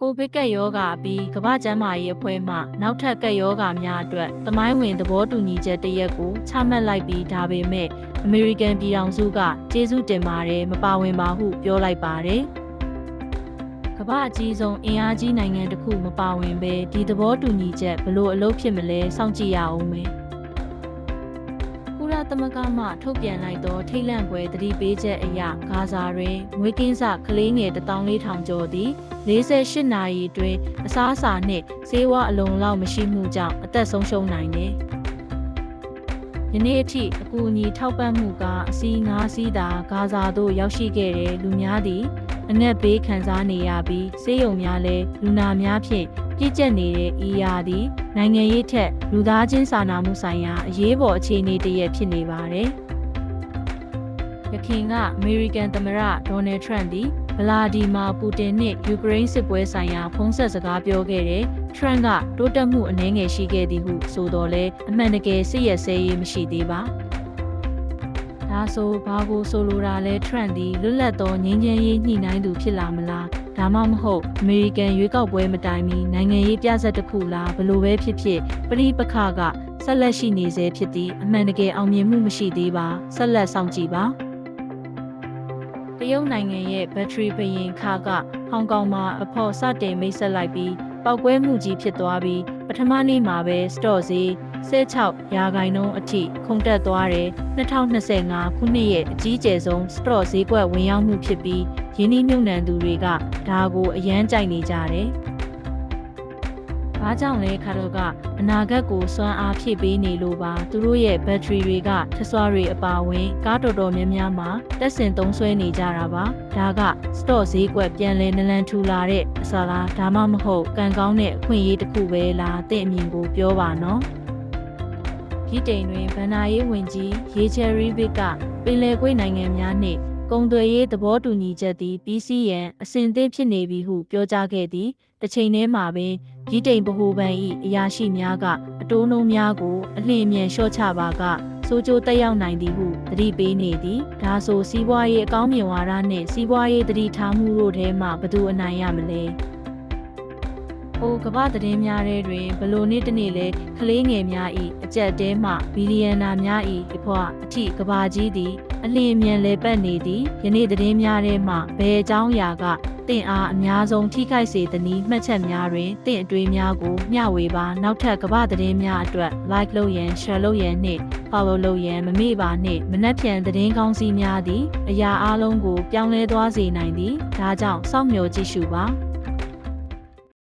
ကိုဗစ်ကပ်ရောဂါအပြီးကမ္ဘာ့ကျန်းမာရေးအဖွဲ့မှနောက်ထပ်ကပ်ရောဂါများအတွက်သမိုင်းဝင်သဘောတူညီချက်တစ်ရက်ကိုချမှတ်လိုက်ပြီးဒါပေမဲ့အမေရိကန်ပြည်ထောင်စုကကျေးဇူးတင်ပါတယ်မပါဝင်ပါဟုပြောလိုက်ပါတယ်။ကမ္ဘာအကြီးဆုံးအင်အားကြီးနိုင်ငံတစ်ခုမပါဝင်ဘဲဒီသဘောတူညီချက်ဘလို့အလုပ်ဖြစ်မလဲစောင့်ကြည့်ရအောင်မယ်။ကုလ သမဂ္ဂမှထုတ်ပြန်လိုက်သောထိတ်လန့်ပွဲသတိပေးချက်အရဂါဇာတွင်ငွေကင်းစကလေးငယ်14000ကျော်သည်48နာရီအတွင်းအစားအစာနှင့်ဆေးဝါးအလုံလောက်မရှိမှုကြောင့်အသက်ဆုံးရှုံးနိုင်တယ်။ယနေ့အထိအကူအညီထောက်ပံ့မှုကအစီး9စီးသာဂါဇာသို့ရောက်ရှိခဲ့တဲ့လူများသည်အငတ်ဘေးခံစားနေရပြီးဆေးရုံများလည်းလူနာများဖြင့် ပြည့်ကျက်နေတဲ့ဤရာသည်နိုင်ငံရေးထက်လူသားချင်းစာနာမှုဆိုင်ရာအရေးပေါ်အခြေအနေတစ်ရပ်ဖြစ်နေပါတယ်။ရခင်ကအမေရိကန်သမ္မတဒေါ်နယ်ထရန့်သည်ဗလာဒီမာပူတင်နှင့်ယူကရိန်းစစ်ပွဲဆိုင်ရာဖုံးဆက်စကားပြောခဲ့တဲ့ထရန့်ကတိုးတက်မှုအနည်းငယ်ရှိခဲ့သည်ဟုဆိုတော်လဲအမှန်တကယ်စစ်ရက်စဲရေးမရှိသေးပါ ဒါဆိုဘာကိုဆိုလိုတာလဲထရန့်သည်လွတ်လပ်သောငြိမ်းချမ်းရေးညှိနှိုင်းသူဖြစ်လာမလားဒါမှမဟုတ်အမေရိကန်ရွေးကောက်ပွဲမတိုင်မီနိုင်ငံရေးပြဿနာတစ်ခုလားဘလို့ပဲဖြစ်ဖြစ်ပရိပခကဆက်လက်ရှိနေစေဖြစ်သည်အမှန်တကယ်အောင်မြင်မှုမရှိသေးပါဆက်လက်စောင့်ကြည့်ပါတရုတ်နိုင်ငံရဲ့ဘက်ထရီဘရင်ခါကဟောင်ကောင်မှာအဖို့စတင်မိတ်ဆက်လိုက်ပြီး ပောက်ကွဲမှုကြီးဖြစ်သွားပြီးပထမနေ့မှာပဲစတော့ဈေး16ရာခိုင်နှုန်းအထိခုန်တက်သွားတယ်2025ခုနှစ်ရဲ့အကြီးကျယ်ဆုံးစတော့ဈေးကွက်ဝင်ရောက်မှုဖြစ်ပြီးယင်းနှိမ့်နှံသူတွေကဒါကိုအယမ်းကြိုက်နေကြတယ်။ ဘာကြောင့်လဲခါတော့ကအနာဂတ်ကိုစွမ်းအားဖြည့်ပေးနေလို့ပါသူတို့ရဲ့ဘက်ထရီတွေကထဆွားတွေအပါအဝင် ကားတော်တော်များများမှာတက်ဆင်သုံးဆွဲနေကြတာပါဒါကစတော့ဈေးကွက်ပြန်လဲနလန်ထူလာတဲ့အစားလားဒါမှမဟုတ်ကံကောင်းတဲ့အခွင့်အရေးတစ်ခုပဲလားတင့်အမြင်ကိုပြောပါနော်ဗြိတိန်တွင်ဗန်နာရေးဝန်ကြီးရေချယ်ရီဘစ်ကပင်လယ်ကွေ့နိုင်ငံများနှင့် ကုန်သွယ်ရေးသဘောတူညီချက်သည်ပြီးစီးရန်အစဉ်အသင့်ဖြစ်နေပြီဟုပြောကြားခဲ့သည်တစ်ချိန်တည်းမှာပင်ဗြိတိန်ဗဟိုဘဏ်၏အရာရှိများကအတိုးနှုန်းများကိုအလင်းအမြန်လျှော့ချပါကစိုးကျိုးတက်ရောက်နိုင်သည်ဟုသတိပေးနေသည်ဒါဆိုစီးပွားရေးအကောင်းမြင်ဝါဒနှင့်စီးပွားရေးတတိထားမှုတို့ထဲမှဘယ်သူအနိုင်ရမလဲ။ အိုကမ္ဘာသတင်းများထဲတွင်ဘလို့နေ့တစ်နေ့လဲကလေးငယ်များ၏အကြက်တဲမှဘီလီယံနာများ၏အဖွာအထိကဘာကြီးသည်အလင်းအမြန်လဲပတ်နေသည်ယနေ့သတင်းများထဲမှဘယ်အကြောင်းအရာကတင့်အားအများဆုံးထိခိုက်စေသည်နည်းမှတ်ချက်များတွင်တင့်အတွေးများကိုမျှဝေပါနောက်ထပ်ကမ္ဘာသတင်းများအတွက် like လုပ်ရန် share လုပ်ရန်နှင့် follow လုပ်ရန်မမေ့ပါနှင့်မနှက်ဖြန်သတင်းကောင်းစီးများသည်အရာအလုံးကိုပြောင်းလဲသွားစေနိုင်သည်ဒါကြောင့်စောင့်မျှော်ကြည့်ရှုပါ